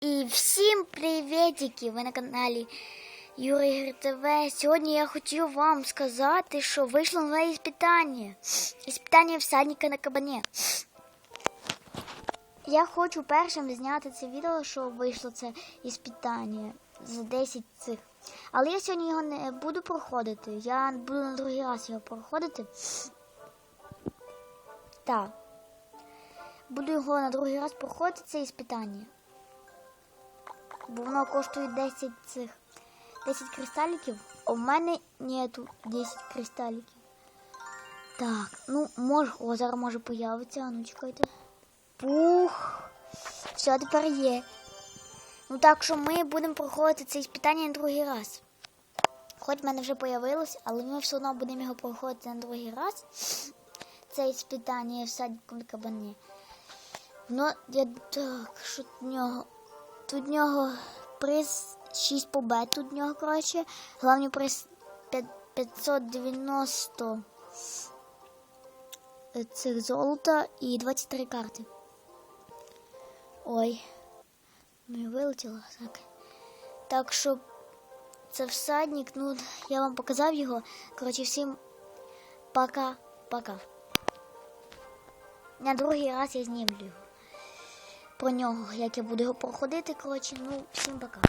І всім привітики! Ви на каналі Юрій Ігор ТВ. Сьогодні я хотів вам сказати, що вийшло нове іспитання. Іспитання всадника на кабані. Я хочу першим зняти це відео, що вийшло це іспитання за 10 цих. Але я сьогодні його не буду проходити. Я буду на другий раз його проходити. Так. Буду його на другий раз проходити це іспитання. Бо воно коштує 10 цих 10 кристаліків. А в мене нету 10 кристаліків. Так, ну може, о, зараз може появиться, а ну чекайте. Пух. Все, тепер є. Ну так що ми будемо проходити це іспитання на другий раз. Хоч в мене вже появилось, але ми все одно будемо його проходити на другий раз. Це іспитання в садіку кабані. Ну, я так, що в нього? Тут в нього приз 6 побед, тут в нього, коротше. Головний приз п'ят- 590 цих золота і 23 карти. Ой, ну і вилетіло так. Так що це всадник, ну, я вам показав його. Коротше, всім пока-пока. На другий раз я знімлю його. Про нього, як я буду його проходити. Коротше, ну, всім пока.